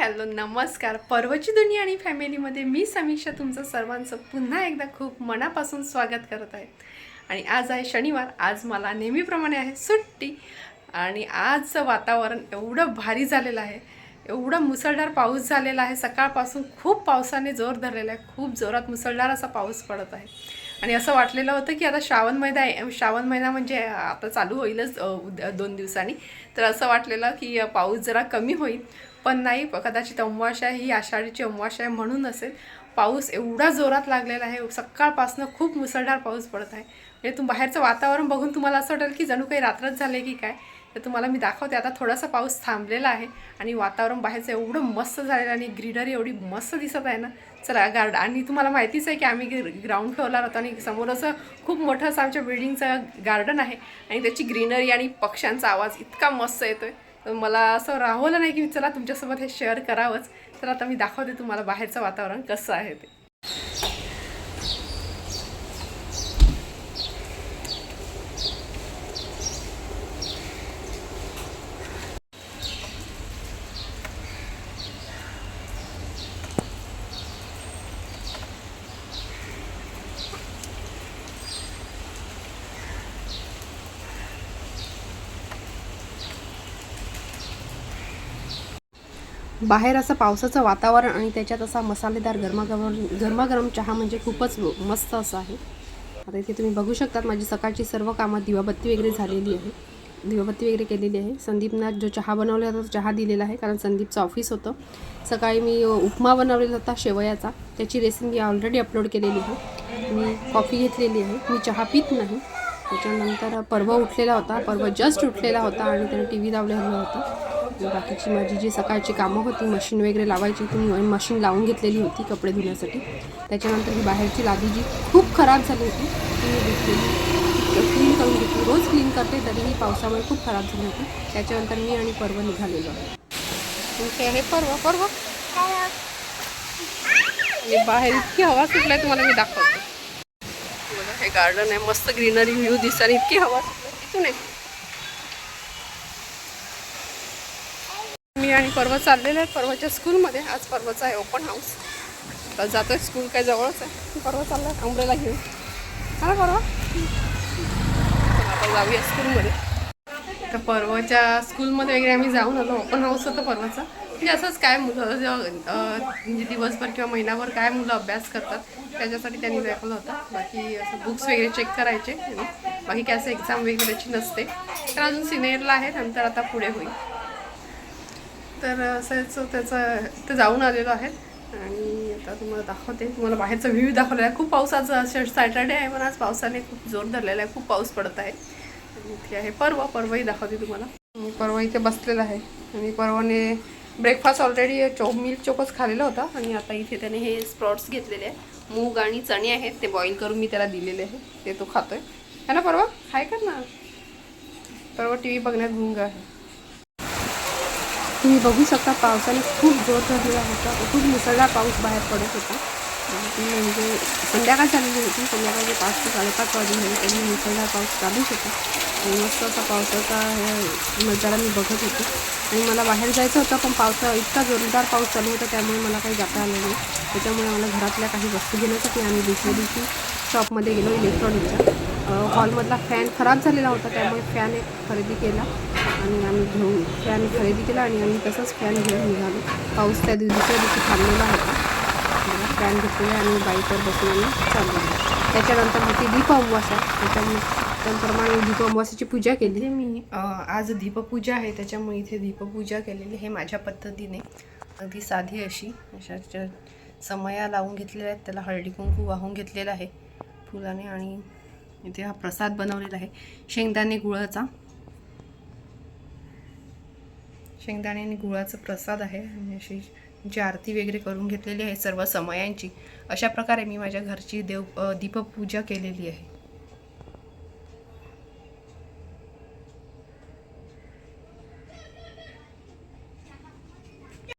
Hello नमस्कार. पर्वची दुनिया आणि फॅमिलीमध्ये मी समीक्षा तुमचं सर्वांचं पुन्हा एकदा खूप मनापासून स्वागत करत आहे. आणि आज आहे शनिवार. आज मला नेहमीप्रमाणे आहे सुट्टी. आणि आजचं वातावरण एवढं भारी झालेलं आहे. एवढा मुसळधार पाऊस झालेला आहे. सकाळपासून खूप पावसाने जोर धरलेला आहे. खूप जोरात मुसळधार असा पाऊस पडत आहे. आणि असं वाटलेलं होतं की आता श्रावण महिना आहे. श्रावण महिना म्हणजे आता चालू होईलच उद्या दोन दिवसांनी. तर असं वाटलेलं की पाऊस जरा कमी होईल. पण नाही कदाचित अमावास्या ही आषाढीची अमावास्या आहे म्हणून असेल. पाऊस एवढा जोरात लागलेला आहे सकाळपासून खूप मुसळधार पाऊस पडत आहे. म्हणजे तुम बाहेरचं वातावरण बघून तुम्हाला असं वाटेल की जणू काही रात्रच झाले की काय? तर तुम्हाला मी दाखवते आता थोडासा पाऊस थांबलेला आहे आणि वातावरण बाहेरचं एवढं मस्त झालेलं आणि ग्रीनरी एवढी मस्त दिसत आहे ना? चला गार्ड आणि तुम्हाला माहितीच आहे की आम्ही ग्राउंड फ्लोअरला राहतो आणि समोर असं खूप मोठं असं आमच्या बिल्डिंगचं गार्डन आहे आणि त्याची ग्रीनरी आणि पक्ष्यांचा आवाज इतका मस्त येतो आहे तर मला असं राहवलं नाही की चला तुमच्यासोबत हे शेअर करावंच. तर आता मी दाखवते तुम्हाला बाहेरचं वातावरण कसं आहे ते. बाहेर असं पावसाचं वातावरण आणि त्याच्यात असा मसालेदार गरमागरम गरमागरम चहा म्हणजे खूपच मस्त असं आहे. आता इथे तुम्ही बघू शकतात माझी सकाळची सर्व कामं दिवाबत्ती वगैरे झालेली आहे. दिवाबत्ती वगैरे केलेली आहे. संदीपना जो चहा बनवला होता तो चहा दिलेला आहे कारण संदीपचं ऑफिस होतं. सकाळी मी उपमा बनवलेला होता शेवयाचा. त्याची रेसिपी ऑलरेडी अपलोड केलेली आहे. मी कॉफी घेतलेली आहे. मी चहा पित नाही. त्याच्यानंतर पर्व उठलेला होता. पर्व जस्ट उठलेला होता आणि त्याने टी व्ही लावलेला होता. बाकीची माझी जी सकाळची कामं होती मशीन वगैरे लावायची ती मी मशीन लावून घेतलेली होती कपडे धुण्यासाठी. त्याच्यानंतर ही बाहेरची लादी जी खूप खराब झाली होती ती मी घेतलेली. क्लीन करून घेतली. रोज क्लीन करते तरीही पावसामुळे खूप खराब झाली होती. त्याच्यानंतर मी आणि पर्व निघालेलो. आहे तुमचे आहे पर्व. पर्व बाहेर इतकी हवा सुटली आहे तुम्हाला मी दाखवते. बघा हे गार्डन आहे मस्त ग्रीनरी व्ह्यू दिसत इतकी हवा सुटली तिथून आहे मी आणि पर्व चाललेलो आहे. परवाच्या स्कूलमध्ये आज पर्वाचा आहे ओपन हाऊस तर आहे स्कूल काय जवळच आहे. पर्व आहे अमरेला घेऊन. हा परवा. आता जाऊया स्कूलमध्ये तर पर्वच्या स्कूलमध्ये वगैरे आम्ही जाऊन आलो. ओपन हाऊस होतं परवाचा. म्हणजे असंच काय मुलं म्हणजे दिवसभर किंवा महिनाभर काय मुलं अभ्यास करतात त्याच्यासाठी त्यांनी दाखवलं होतं. बाकी असं बुक्स वगैरे चेक करायचे. बाकी काय असं एक्झाम वगैरेची नसते. तर अजून सिनियरला आहे. नंतर आता पुढे होईल. तर असंच त्याचं ते जाऊन आलेलो आहे. आणि आता तुम्हाला दाखवते. तुम्हाला बाहेरचा व्ह्यू दाखवलेला आहे. खूप पावसाचा आज सॅटर्डे आहे पण आज पावसाने खूप जोर धरलेला आहे. खूप पाऊस पडत आहे. आणि इथे आहे परवा परवाही दाखवते तुम्हाला. परवा इथे बसलेला आहे. आणि परवाने ब्रेकफास्ट ऑलरेडी चो मिल्क चोकोच खालेला होता. आणि आता इथे त्याने हे स्प्रॉट्स घेतलेले आहे. मूग आणि चणे आहेत. ते बॉईल करून मी त्याला दिलेले आहे. ते तो खातोय. है ना परवा? हाय कर ना. परवा टी व्ही बघण्यात गुंग आहे. तुम्ही बघू शकता पावसाने खूप जोर धरलेला होता. खूप मुसळधार पाऊस बाहेर पडत होता. म्हणजे संध्याकाळ झालेली होती संध्याकाळी पाच ते साडेपाच वाजून गेले तरी मुसळधार पाऊस चालूच होता. आणि मस्त असा पावसाचा हे नजारा मी बघत होती. आणि मला बाहेर जायचं होतं पण पावसा इतका जोरदार पाऊस चालू होता त्यामुळे मला काही जाता आलं नाही. त्याच्यामुळे मला घरातल्या काही वस्तू घेण्यासाठी आम्ही दुसऱ्या दिवशी शॉपमध्ये गेलो इलेक्ट्रॉनिकच्या. हॉलमधला फॅन खराब झालेला होता त्यामुळे फॅन एक खरेदी केला. आणि आम्ही घेऊन फॅन खरेदी केला आणि आम्ही तसंच फॅन घेऊन निघालो. पाऊस त्या दिवशीच्या दिवशी थांबलेला होता. फॅन घेतलेला आणि बाईकवर बसून आम्ही चाललो त्याच्यानंतर होती दीप अमावास्या. त्याच्यामुळे त्याप्रमाणे दीप अमावास्याची पूजा केली. मी आज दीपपूजा आहे. त्याच्यामुळे इथे दीपपूजा केलेली हे माझ्या पद्धतीने. अगदी साधी अशी. अशा समया लावून घेतलेल्या आहेत त्याला हळदी कुंकू वाहून घेतलेला आहे. फुलाने आणि इथे हा प्रसाद बनवलेला आहे. शेंगदाणे गुळाचा. शेंगदाणे आणि गुळाचा प्रसाद आहे. आणि अशी जी आरती वगैरे करून घेतलेली आहे सर्व समयांची अशा प्रकारे मी माझ्या घरची देव दीपपूजा केलेली आहे.